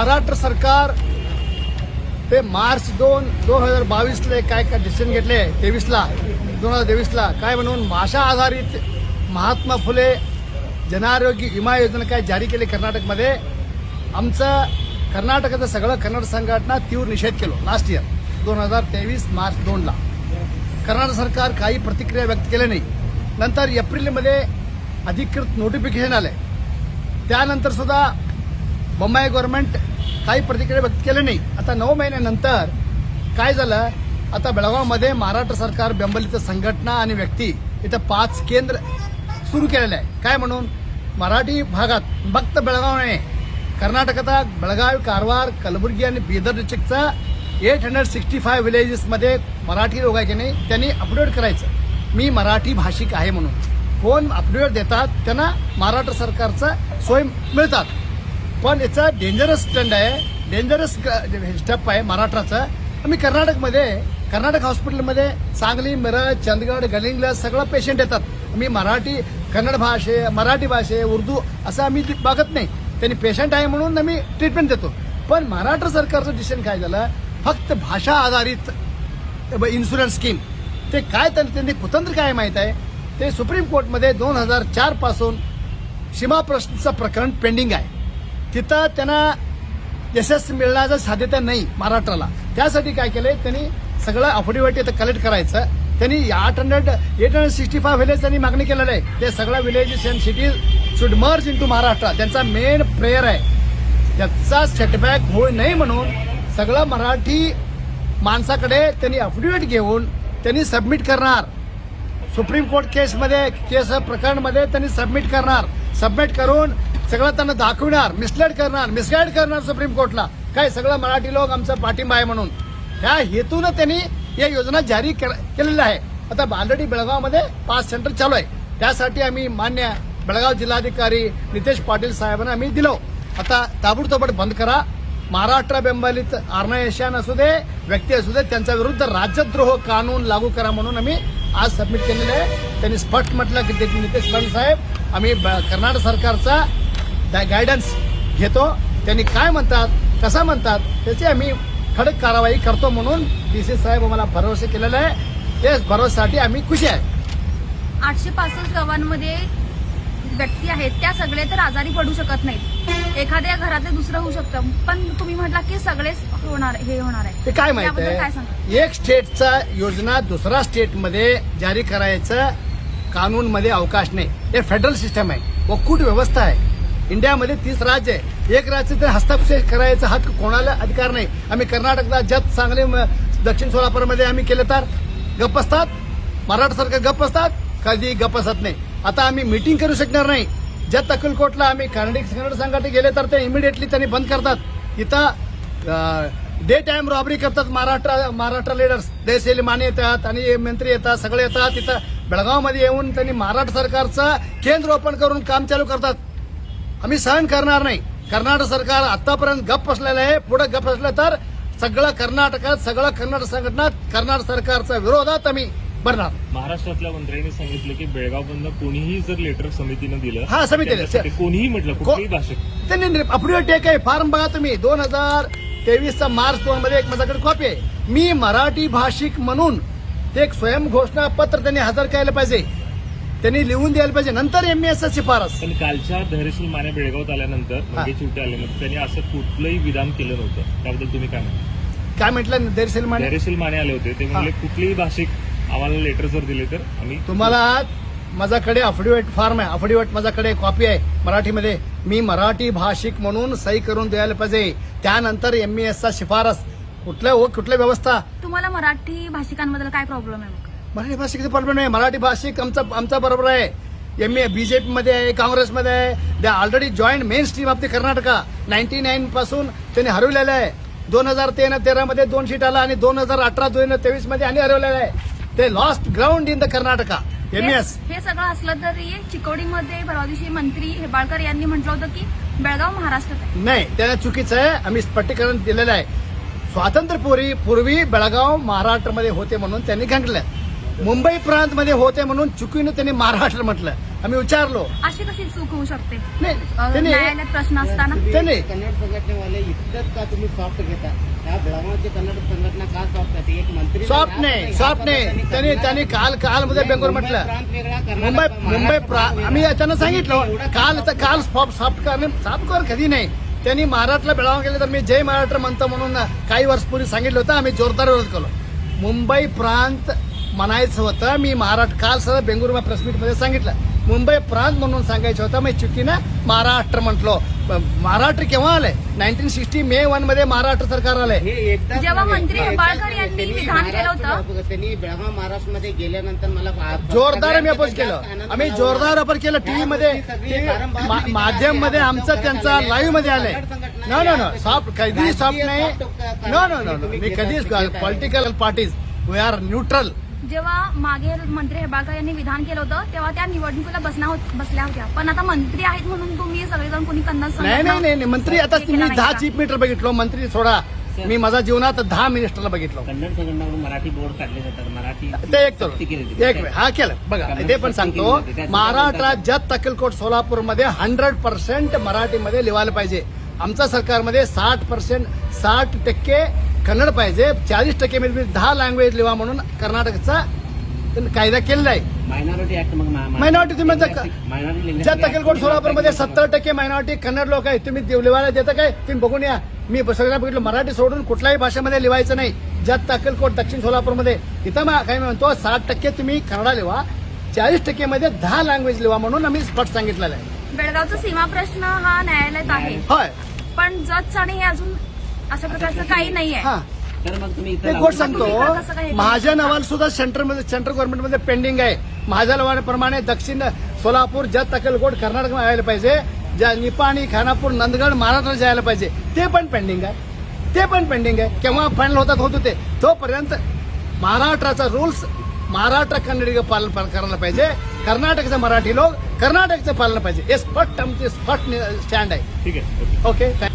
महाराष्ट्र सरकार ते मार्च दोन दोन हजार बावीसला काय काय डिसिजन घेतले? तेवीसला दोन हजार तेवीसला. काय म्हणून? भाषा आधारित महात्मा फुले जनआरोग्य विमा योजना काय जारी केली कर्नाटकमध्ये? आमचं कर्नाटकाचं सगळं कन्नड संघटना तीव्र निषेध केलो लास्ट इयर दोन हजार तेवीस मार्च दोनला. कर्नाटक सरकार काही प्रतिक्रिया व्यक्त केल्या नाही. नंतर एप्रिलमध्ये अधिकृत नोटिफिकेशन आले. त्यानंतर सुद्धा बंबाई गव्हर्नमेंट काही प्रतिक्रिया व्यक्त केली नाही. आता नऊ महिन्यानंतर काय झालं? आता बेळगावमध्ये महाराष्ट्र सरकार बेंबलित संघटना आणि व्यक्ती इथं पाच केंद्र सुरू केलेले आहे काय म्हणून? मराठी भागात फक्त बेळगाव नाही कर्नाटकाचा बेळगाव कारवार कलबुर्गी आणि बीदर डिस्ट्रिक्टचा एट हंड्रेड सिक्स्टी फाय विलेजेसमध्ये मराठी लोक आहे की नाही त्यांनी अपडेट करायचं. मी मराठी भाषिक आहे म्हणून. कोण अपडेट देतात त्यांना महाराष्ट्र सरकारचं स्वयं मिळतात. पण याचा डेंजरस स्टंड आहे. डेंजरस स्टेप आहे महाराष्ट्राचा आम्ही कर्नाटकमध्ये कर्नाटक हॉस्पिटलमध्ये सांगली मिरज चंदगड गलिंगला सगळं पेशंट येतात. आम्ही मराठी कन्नड भाषे मराठी भाषे उर्दू असं आम्ही बघत नाही. त्यांनी पेशंट आहे म्हणून आम्ही ट्रीटमेंट देतो. पण महाराष्ट्र सरकारचं डिसिजन काय झालं? फक्त भाषा आधारित इन्शुरन्स स्कीम ते काय त्यांनी त्यांनी कुतंत्र काय माहीत आहे? ते सुप्रीम कोर्टमध्ये दोन हजार चारपासून सीमा प्रश्नचं प्रकरण पेंडिंग आहे. तिथं त्यांना यशस्वी मिळण्याचं साध्यता नाही महाराष्ट्राला. त्यासाठी काय केलंय त्यांनी सगळं अफिडेविट इथं कलेक्ट करायचं. त्यांनी आठ hundred eight hundred sixty five village त्यांनी मागणी केलेलं आहे. ते सगळ्या villages and cities should merge into Maharashtra. त्यांचा मेन प्रेयर आहे. त्याचा सेटबॅक होऊ नये म्हणून सगळं मराठी माणसाकडे त्यांनी अफिडेव्हिट घेऊन त्यांनी सबमिट करणार. सुप्रीम कोर्ट केसमध्ये केस प्रकरणमध्ये त्यांनी सबमिट करणार. सबमिट करून सगळं त्यांना दाखवणार मिसलेड करणार मिसगाईड करणार सुप्रीम कोर्टला काय सगळं मराठी लोक आमचा पाठिंबा आहे म्हणून. ह्या हेतूनं त्यांनी या योजना जारी केलेल्या आहे. आता ऑलरेडी बेळगावमध्ये पाच सेंटर चालू आहे. त्यासाठी आम्ही मान्य बेळगाव जिल्हाधिकारी नितेश पाटील साहेबांना आम्ही दिलो. आता ताबडतोबड बंद करा. महाराष्ट्र बेंबलीत आर्नायशान असू दे व्यक्ती असू दे त्यांच्या विरुद्ध राज्यद्रोह कानून लागू करा म्हणून आम्ही आज सबमिट केलेलं आहे. त्यांनी स्पष्ट म्हटलं की ते नितेश पाटील साहेब आम्ही ब- कर्नाटक सरकारचा गायडन्स घेतो. त्यांनी काय म्हणतात कसं म्हणतात त्याची आम्ही खडक कारवाई करतो म्हणून डी सी साहेब आम्हाला भरोसे केलेला आहे. त्या भरोश्यासाठी आम्ही खुशी आहे. आठशे पासष्ट गावांमध्ये व्यक्ती आहेत त्या सगळे तर आजारी पडू शकत नाहीत. एखाद्या घरातले दुसरं होऊ शकतं पण तुम्ही म्हटला की सगळेच होणार हे होणार आहे. ते काय माहीत त्याबद्दल काय सांगा आहे एक स्टेटचा योजना दुसऱ्या स्टेटमध्ये जारी करायचं कानूनमध्ये अवकाश नाही. हे फेडरल सिस्टम आहे. वकूट व्यवस्था आहे. इंडियामध्ये तीस राज्य आहे. एक राज्य तर हस्तक्षेप करायचा हक्क कोणाला अधिकार नाही. आम्ही कर्नाटकला जत सांगली म- दक्षिण सोलापूरमध्ये आम्ही केले तर? गप्प असतात? मराठा सरकार गप्प असतात? कधी गप्प असत नाही. आता आम्ही मीटिंग करू शकणार नाही. जत अक्कलकोटला आम्ही कर्नाटक कन्नड संघटने गेले तर ते इमिडिएटली त्यांनी बंद करतात. इथं डे टाइम रॉबरी करतात महाराष्ट्र महाराष्ट्र लिडर्स देशेली माने येतात आणि हे मंत्री येतात सगळे येतात. तिथं बेळगावमध्ये येऊन त्यांनी महाराष्ट्र सरकारचं केंद्र ओपन करून काम चालू करतात. आम्ही सहन करणार नाही. कर्नाटक सरकार आतापर्यंत गप्प असलेलं आहे. पुढे गप्प असलं तर सगळं कर्नाटकात सगळं कन्नड संघटनात कर्नाटक सरकारच्या विरोधात आम्ही भरणार. महाराष्ट्रातल्या मंत्र्यांनी सांगितलं की बेळगावमधनं कोणीही जर लेटर समितीनं दिलं हा, समितीनं. कोणीही म्हटलं कुठल्याही भाषेत त्यांनी अपडेट टेक आहे फॉर्म बघा तुम्ही. दोन हजार तेवीसचा मार्च दोन मध्ये एक माझ्याकडे कॉपी आहे. मी मराठी भाषिक म्हणून ते एक स्वयं घोषणा पत्र त्यांनी हजर करायला पाहिजे. त्यांनी लिहून द्यायला पाहिजे. नंतर एम एस शिफारस. पण कालच्या धैर्यशील माने बेळगावात आल्यानंतर मंगेश चिवटे आल्यानंतर त्यांनी असं कुठलंही विधान केलं नव्हतं. त्याबद्दल तुम्ही काय म्हणता? काय म्हटलं देरसेल माने? धैर्यशील माने आले होते. ते म्हणले कुठलेही भाषिक आम्हाला लेटर जर दिले तर आम्ही तुम्हाला माझ्याकडे अफिडेविट फॉर्म आहे. अफिडेविट माझ्याकडे कॉपी आहे. मराठीमध्ये मी मराठी भाषिक म्हणून सही करून द्यायला पाहिजे. त्यानंतर एम चा शिफारस. कुठल्या हो कुठल्या व्यवस्था? तुम्हाला मराठी भाषिकांबद्दल काय प्रॉब्लेम आहे मग? मराठी भाषिकचा प्रॉब्लेम नाही मराठी भाषिक आमचा आमचा बरोबर आहे. एम ए बीजेपी मध्ये आहे काँग्रेसमध्ये आहे. They already joined mainstream of the Karnataka ninety nine पासून त्यांनी हरवलेलं आहे. दोन हजार तेरा मध्ये दोन सीट आला आणि दोन हजार अठरा दोन हजार तेवीसमध्ये आणि हरवलेलं आहे. ते lost ground in the Karnataka M S हे सगळं असलं तरी चिकोडीमध्ये परवा दिवशी मंत्री हेबाळकर यांनी म्हटलं होतं की बेळगाव महाराष्ट्रात नाही त्यांना चुकीचं आहे. आम्ही स्पष्टीकरण दिलेलं आहे. स्वातंत्र्यपूर्वी पूर्वी बेळगाव महाराष्ट्रामध्ये होते म्हणून त्यांनी घातलं. मुंबई प्रांत मध्ये होते म्हणून चुकीनं त्यांनी महाराष्ट्र म्हटलं. आम्ही विचारलो. अशी कशी चूक होऊ शकते? नाही त्यांनी न्यायालयात प्रश्न असताना? त्याने कन्नड संघटनेवाले इतकंच का तुम्ही सॉफ्ट घेता? त्या बेळगावची कन्नड संघटना का सॉफ्ट आहे? एक मंत्री सॉफ्ट नाही सॉफ्ट नाही. त्यांनी त्यांनी काल काल मध्ये बेंगलोर म्हटलं. प्रांत मुंबई मुंबई प्रा- आम्ही त्यांना सांगितलं. काल तर काल सॉफ्ट सॉफ्ट करणे सॉफ्ट कर कधी नाही. त्यांनी महाराष्ट्राला बेळगाव गेले तर मी जय महाराष्ट्र म्हणतो म्हणून काही वर्षपूर्वी सांगितलं होतं. आम्ही जोरदार विरोध केलो. मुंबई प्रांत म्हणायचं होतं मी महाराष्ट्र काल सर बेंगळुरू प्रेस मीटमध्ये सांगितलं. मुंबई प्रांत म्हणून सांगायचं होतं मी चुकीनं महाराष्ट्र म्हटलो. महाराष्ट्र केव्हा आलंय? नाईन्टीन सिक्स्टी मे वनमध्ये महाराष्ट्र सरकार आलंय. हे जेव्हा. मंत्री. यांनी त्यांनी विधान केलं होतं. महाराष्ट्र- त्यांनी बेळगाव महाराष्ट्रमध्ये गेल्यानंतर मला जोरदार आम्ही अपोज केलं. आम्ही जोरदार. अपोज केलं. टीव्ही मध्ये माध्यममध्ये आमचं त्यांचा लाईव्हमध्ये आलंय. नो नो नो सॉफ्ट कधी सॉफ्ट नाही. नो नो नो मी कधीच political parties we are neutral जेव्हा मागे मंत्री हेबाळकर यांनी विधान केलं होतं तेव्हा त्या निवडणुकीला बसण्या होत- बसल्या होत्या. पण आता मंत्री आहेत म्हणून तुम्ही सगळेजण कोणी कन्नड नाही नाही नाही नाही. मंत्री आता हे मी नाही दहा? चीफ मिनिस्टर बघितलो मंत्री सोडा. मी माझ्या जीवनात दहा मिनिस्टरला बघितलो. कन्नड संघटनाकडून मराठी बोर्ड काढले जातात. मराठी ते एक सक्ती केली करू होती. एक हा केलं. बघा ते पण सांगतो महाराष्ट्रात जत तक्कलकोट सोलापूरमध्ये हंड्रेड पर्सेंट मराठीमध्ये लिहायला पाहिजे. आमच्या सरकारमध्ये साठ पर्सेंट साठ टक्के कन्नड पाहिजे. चाळीस टक्के मध्ये दहा लँग्वेज लिहा म्हणून कर्नाटकचा कायदा केलेला आहे. मायनॉरिटी ऍक्ट मग Minority तुम्ही मायनॉरिटी ज्या तक्कलकोट सोलापूरमध्ये सत्तर टक्के मायनॉरिटी कन्नड लोक आहेत. तुम्ही देव- लिहायला देता काय? तुम्ही बघून या. मी सगळ्या बघितलं. मराठी सोडून कुठल्याही भाषेमध्ये लिहायचं नाही. ज्यात तक्कलकोट दक्षिण सोलापूरमध्ये इथं मा- काय म्हणतो साठ टक्के तुम्ही कन्नडा लिहा चाळीस टक्के मध्ये दहा लँग्वेज लिहा म्हणून आम्ही स्पष्ट सांगितलेलं आहे. बेळगावचा सीमा प्रश्न हा न्यायालयात आहे. होय. पण जज आणि हे अजून अशा प्रकारचं काही हा. तर मग तुम्ही एक गोष्ट लागू- तुम्ही इकडं कसं काय सांगतो हे महाजन अहवाल सुद्धा सेंटरमध्ये सेंट्रल गव्हर्नमेंटमध्ये पेंडिंग आहे. महाजन अहवालाप्रमाणे दक्षिण सोलापूर जत तक्कलकोट कर्नाटकमध्ये यायला पाहिजे. ज्या निपाणी खानापूर नंदगड महाराष्ट्रात जायला पाहिजे. ते पण पेंडिंग आहे. ते पण पेंडिंग आहे. केव्हा फायनल होतात होत होते तोपर्यंत महाराष्ट्राचा रूल्स महाराष्ट्र कन्नडी पालन पालन करायला पाहिजे. कर्नाटकचे मराठी लोक कर्नाटकचं पालन पाहिजे. हे स्पष्ट आमचे स्पष्ट स्टँड आहे. ठीक आहे. Okay okay